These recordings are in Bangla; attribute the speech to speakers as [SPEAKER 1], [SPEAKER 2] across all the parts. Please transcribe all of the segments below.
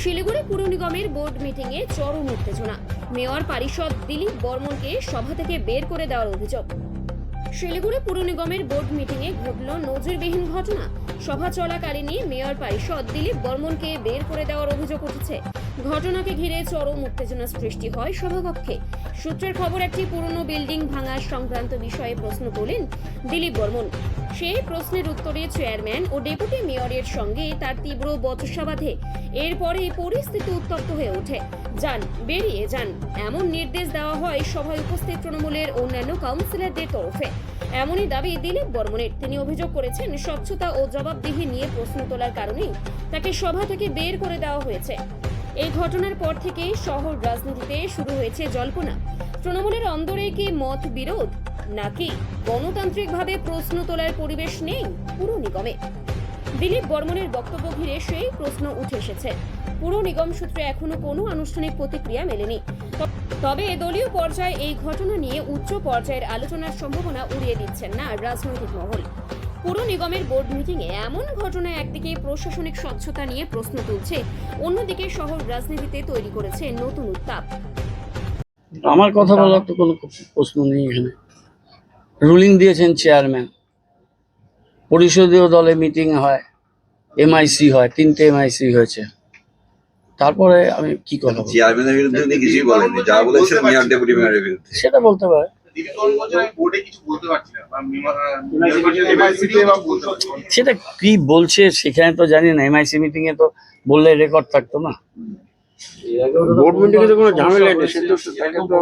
[SPEAKER 1] শিলিগুড়ি পুর নিগমের বোর্ড মিটিংয়ে চরম উত্তেজনা। মেয়র পারিষদ দিলীপ বর্মনকে সভা থেকে বের করে দেওয়ার অভিযোগ। শিলিগুড়ি পুর নিগমের বোর্ড মিটিংয়ে ঘটল নজিরবিহীন ঘটনা। সভা চলাকালীনই মেয়র পারিষদ দিলীপ বর্মনকে বের করে দেওয়ার অভিযোগ উঠেছে। ঘটনাকে ঘিরে চরম উত্তেজনা সৃষ্টি হয় সভাকক্ষে। সূত্রের খবর, একটি পুরনো বিল্ডিং ভাঙার সংক্রান্ত বিষয়ে প্রশ্ন তোলেন দিলীপ বর্মন। সেই প্রশ্নের উত্তরে চেয়ারম্যান ও ডেপুটি মেয়রের সঙ্গে তার তীব্র বচসা বাঁধে এরপরে পরিস্থিতি উত্তপ্ত হয়ে ওঠে। যান, বেরিয়ে যান। এমন নির্দেশ দেওয়া হয় সভায় উপস্থিত তৃণমূলের অন্যান্য কাউন্সিলরদের তরফে। এমনই দাবি দিলীপ বর্মনের। তিনি অভিযোগ করেছেন, স্বচ্ছতা ও জবাবদিহি নিয়ে প্রশ্ন তোলার কারণেই তাকে সভা থেকে বের করে দেওয়া হয়েছে। এই ঘটনার পর থেকেই শহর রাজনীতিতে শুরু হয়েছে জল্পনা। তৃণমূলের অন্দরে কি মত বিরোধ নাকি গণতান্ত্রিকভাবে প্রশ্ন তোলার পরিবেশ নেই পুর নিগমে? দিলীপ বর্মনের বক্তব্য ঘিরে সেই প্রশ্ন উঠে এসেছে। পুর নিগম সূত্রে এখনও কোনো আনুষ্ঠানিক প্রতিক্রিয়া মেলেনি। তবে দলীয় পর্যায়ে এই ঘটনা নিয়ে উচ্চ পর্যায়ের আলোচনার সম্ভাবনা উড়িয়ে দিচ্ছেন না রাজনৈতিক মহল। পুর নিগমের বোর্ড মিটিংয়ে এমন ঘটনা একদিকে প্রশাসনিক স্বচ্ছতা নিয়ে প্রশ্ন তুলছে, অন্যদিকে শহর রাজনীতিতে তৈরি করেছে নতুন উত্তাপ।
[SPEAKER 2] আমার কথা বলার তো কোনো প্রশ্ন নেই এখানে। রুলিং দিয়েছেন চেয়ারম্যান পরিষদীয় দলে মিটিং হয় এমআইসি হয় তিনটে এমআইসি হয়েছে। তারপরে আমি কি কথা
[SPEAKER 3] চেয়ারম্যানের বিরুদ্ধে উনি কিছুই বলেননি। যা বলেছেন মেয়র ডেপুটি মেয়রের বিরুদ্ধে।
[SPEAKER 2] সেটা বলতে পারে। সেটা কি বলছে সেখানে তো জানি না। এমআইসি মিটিং এ তো বললে রেকর্ড থাকতো না।
[SPEAKER 4] বোর্ড মিটিং এ কোনো ঝামেলা নেই সে তো তাকে তো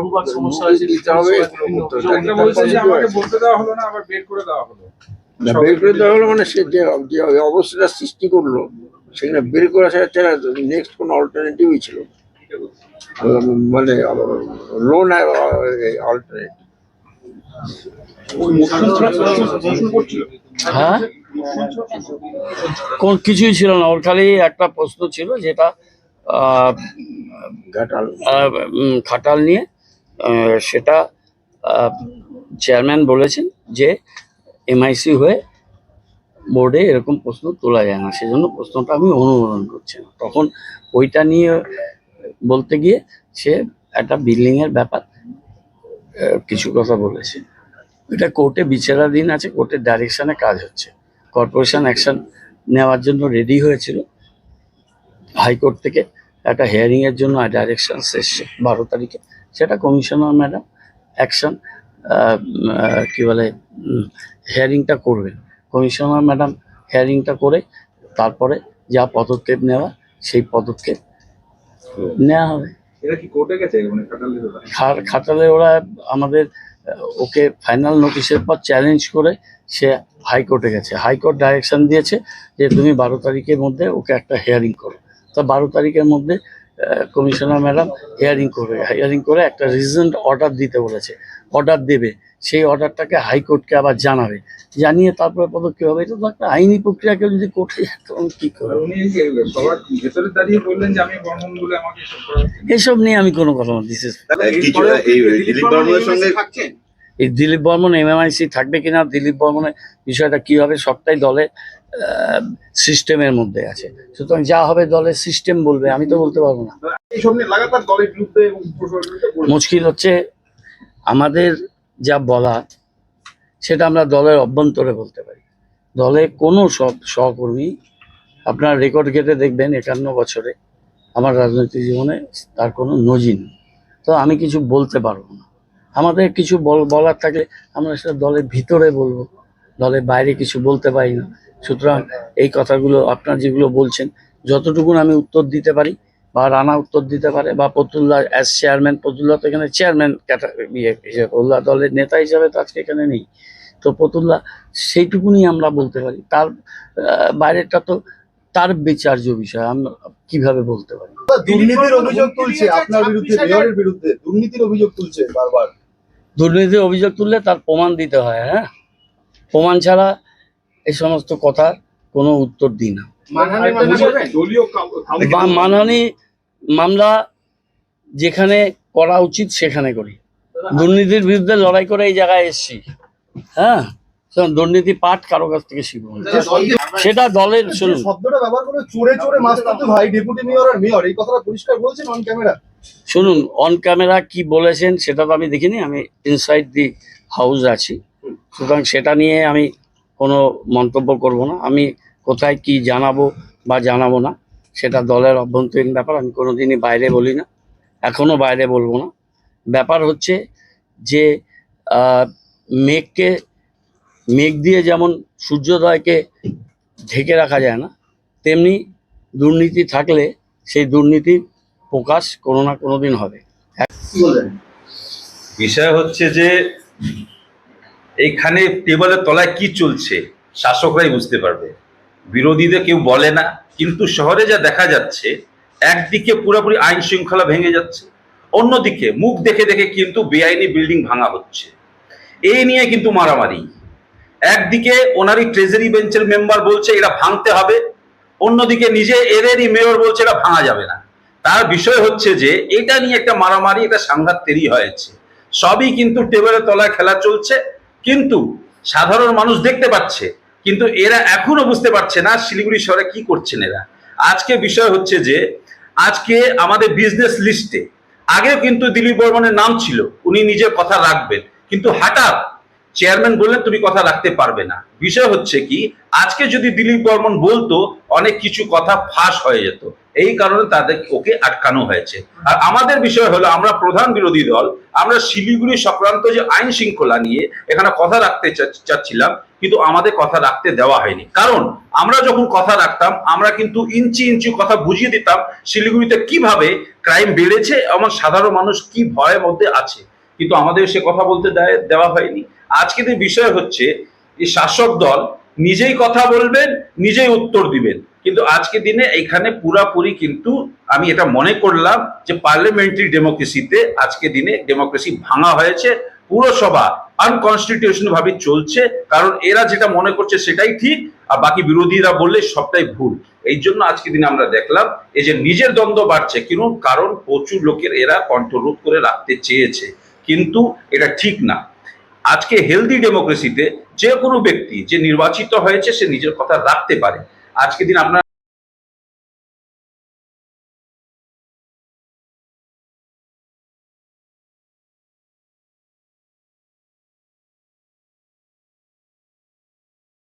[SPEAKER 4] নোটিশ দিতে হবে
[SPEAKER 5] আমাকে বলতে দেওয়া হলো না আবার বের করে দেওয়া হলো।
[SPEAKER 4] না, বের করে দেওয়া হলো মানে সে যে যে অবস্থাটা সৃষ্টি করল সেখানে বের করা ছাড়া নেক্সট কোনো অল্টারনেটিভই ছিল মানে লোন অল্টারনেটিভ
[SPEAKER 2] হ্যাঁ? কোন কিছুই ছিল না ওর খালি একটা প্রশ্ন ছিল যেটা খাটাল নিয়ে সেটা চেয়ারম্যান বলেছেন যে এমআইসি হয়ে বোর্ডে এরকম প্রশ্ন তোলা যায় না। সেজন্য প্রশ্নটা আমি অনুমোদন করছি না। তখন ওইটা নিয়ে বলতে গিয়ে সে একটা বিল্ডিংয়ের ব্যাপার কিছু কথা বলেছে। এটা কোর্টে বিচারাধীন আছে, কোর্টের ডাইরেকশানে কাজ হচ্ছে। কর্পোরেশন অ্যাকশন নেওয়ার জন্য রেডি হয়েছিল। হাইকোর্ট থেকে একটা হিয়ারিং এর জন্য ডাইরেকশন এসছে বারো তারিখে। সেটা কমিশনার ম্যাডাম অ্যাকশন কি বলে হিয়ারিংটা করবেন। কমিশনার ম্যাডাম হিয়ারিংটা করে তারপরে যা পদক্ষেপ নেওয়া সেই পদক্ষেপ নেওয়া হবে।
[SPEAKER 5] মানে
[SPEAKER 2] খাটালে ওরা? আমাদের ওকে ফাইনাল নোটিশের পর চ্যালেঞ্জ করে সে হাইকোর্টে গেছে। হাইকোর্ট ডাইরেকশন দিয়েছে যে তুমি বারো তারিখের মধ্যে ওকে একটা হিয়ারিং করো। তো বারো তারিখের মধ্যে কমিশনার ম্যাডাম হিয়ারিং করবে। হিয়ারিং করে একটা রিজেন্ট অর্ডার দিতে বলেছে। অর্ডার দেবে। সেই অর্ডারটাকে হাইকোর্টকে আবার জানাবে। জানিয়ে তারপরে পদক্ষেপ হবে এটা তো একটা আইনি প্রক্রিয়াকে যদি কোর্টে তখন কি করবে?
[SPEAKER 5] উনি কি সবার ভেতরে দাঁড়িয়ে বললেন যে আমি বর্মন বলে আমাকে এসব করা হচ্ছে।
[SPEAKER 2] এসব নিয়ে আমি কোনো কথা বলছি
[SPEAKER 3] এই দিলীপ বর্মনের
[SPEAKER 2] এই দিলীপ বর্মন এমএমআইসি থাকবে কিনা দিলীপ বর্মনের বিষয়টা কি হবে সবটাই দলের সিস্টেমের মধ্যে আছে। সুতরাং যা হবে দলের সিস্টেম বলবে আমি তো বলতে পারব না। মুশকিল হচ্ছে আমাদের যা বলা সেটা আমরা দলের অভ্যন্তরে বলতে পারি। দলে কোনো সব সহকর্মী আপনার রেকর্ড ঘেটে দেখবেন একান্ন বছরে আমার রাজনৈতিক জীবনে তার কোনো নজির নেই। তো আমি কিছু বলতে পারব না। আমাদের কিছু বল- বলার থাকলে আমরা সেটা দলের ভিতরে বলব দলের বাইরে কিছু বলতে পারি না। সুতরাং এই কথাগুলো আপনার যেগুলো বলছেন যতটুকুন আমি উত্তর দিতে পারি বা রানা উত্তর দিতে পারে বা পতুল্লা অ্যাজ চেয়ারম্যান পতুল্লা তো এখানে চেয়ারম্যান ইয়ে হিসেবে পতুল্লা দলের নেতা হিসাবে তো আজকে এখানে নেই। তো পতুল্লা সেইটুকুনি আমরা বলতে পারি। তার বাইরেটা তো তার বিচার্য বিষয় আমরা কীভাবে বলতে পারি?
[SPEAKER 6] দুর্নীতির অভিযোগ তুলছে আপনার বিরুদ্ধে মেয়রের বিরুদ্ধে দুর্নীতির অভিযোগ তুলছে বারবার।
[SPEAKER 2] দুর্নীতির অভিযোগ তুললে তার প্রমাণ দিতে হয় হ্যাঁ? প্রমাণ ছাড়া এই সমস্ত কথার কোনো উত্তর দিই না। মানহানি মামলা যেখানে করা উচিত সেখানে করি। দুর্নীতির বিরুদ্ধে লড়াই করে এই জায়গায় এসছি। হ্যাঁ? দুর্নীতি পাঠ কারও কাছ থেকে শিখব
[SPEAKER 6] শব্দ-
[SPEAKER 2] সেটা দলের শুনুন।
[SPEAKER 6] শব্দটা ব্যবহার করে চোরে চোরে মাস্তাতে ভাই ডেপুটি মেয়র আর মেয়র এই কথাটা পরিষ্কার বলছেন অন ক্যামেরা
[SPEAKER 2] শুনুন অন ক্যামেরা কি বলেছেন সেটা তো আমি দেখিনি আমি ইনসাইড দি হাউস আছি। সুতরাং সেটা নিয়ে আমি কোনো মন্তব্য করব না। আমি কোথায় কি জানাব বা জানাব না সেটা দলের অভ্যন্তরীণ ব্যাপার আমি কোনোদিনই বাইরে বলি না এখনও বাইরে বলব না। ব্যাপার হচ্ছে যে মেঘকে মেঘ দিয়ে যেমন সূর্যোদয়কে ঢেকে রাখা যায় না তেমনি দুর্নীতি থাকলে সেই দুর্নীতির প্রকাশ কোনো না কোনো দিন হবে।
[SPEAKER 7] বিষয় হচ্ছে যে এইখানে টেবলের তলায় কি চলছে, শাসকরাই বুঝতে পারবে। বিরোধীদের কেউ বলে না, কিন্তু শহরে যা দেখা যাচ্ছে, একদিকে পুরোপুরি আইন শৃঙ্খলা ভেঙে যাচ্ছে, অন্যদিকে মুখ দেখে দেখে কিন্তু বেআইনি বিল্ডিং ভাঙা হচ্ছে। এই নিয়ে কিন্তু মারামারি। একদিকে ওনারই ট্রেজারি বেঞ্চের মেম্বার বলছে এটা ভাঙতে হবে। অন্যদিকে নিজে এদেরই মেয়র বলছে এটা ভাঙা যাবে না। তার বিষয় হচ্ছে যে, এটা নিয়ে একটা মারামারি, একটা সাংঘাত তৈরি হয়েছে। সবই কিন্তু টেবিলের তলায় খেলা চলছে। কিন্তু সাধারণ মানুষ দেখতে পাচ্ছে, কিন্তু এরা এখনও বুঝতে পারছে না শিলিগুড়ি শহরে কি করছেন এরা। আজকে বিষয় হচ্ছে যে, আজকে আমাদের বিজনেস লিস্টে আগেও কিন্তু দিলীপ বর্মনের নাম ছিল, উনি নিজের কথা রাখবেন, কিন্তু হঠাৎ চেয়ারম্যান বললেন তুমি কথা রাখতে পারবে না। বিষয় হচ্ছে কি, আজকে যদি দিলীপ বর্মন বলতো, অনেক কিছু কথা ফাঁস হয়ে যেত। এই কারণে তাদের ওকে আটকানো হয়েছে। আর আমাদের বিষয় হলো, আমরা প্রধান বিরোধী দল, আমরা শিলিগুড়ি সংক্রান্ত যে আইন শৃঙ্খলা নিয়ে এখানে কথা রাখতে চাচ্ছিলাম, কিন্তু আমাদের কথা রাখতে দেওয়া হয়নি। কারণ, আমরা যখন কথা রাখতাম, আমরা কিন্তু ইঞ্চি ইঞ্চি কথা বুঝিয়ে দিতাম, শিলিগুড়িতে কীভাবে ক্রাইম বেড়েছে, এবং সাধারণ মানুষ কি ভয়ের মধ্যে আছে। কিন্তু আমাদের সে কথা বলতে দেওয়া হয়নি। আজকে যে বিষয় হচ্ছে, যে শাসক দল নিজেই কথা বলবেন, নিজেই উত্তর দিবেন। কিন্তু আজকে দিনে এখানে পুরাপুরি কিন্তু আমি এটা মনে করলাম যে পার্লামেন্টারি ডেমোক্রেসিতে আজকে দিনে ডেমোক্রেসি ভাঙা হয়েছে পুরসভা আনকনস্টিটিউশন ভাবে চলছে, কারণ এরা যেটা মনে করছে সেটাই ঠিক, আর বাকি বিরোধীরা বললে সবটাই ভুল। এই জন্য আজকে দিনে আমরা দেখলাম, এই যে নিজের দ্বন্দ্ব বাড়ছে, কিন্তু কারণ প্রচুর লোকের এরা কণ্ঠরোধ করে রাখতে চেয়েছে। কিন্তু এটা ঠিক না। আজকে হেলদি ডেমোক্রেসিতে যে কোনো ব্যক্তি যে নির্বাচিত হয়েছে সে নিজের কথা রাখতে পারে। আজকে দিন আপনার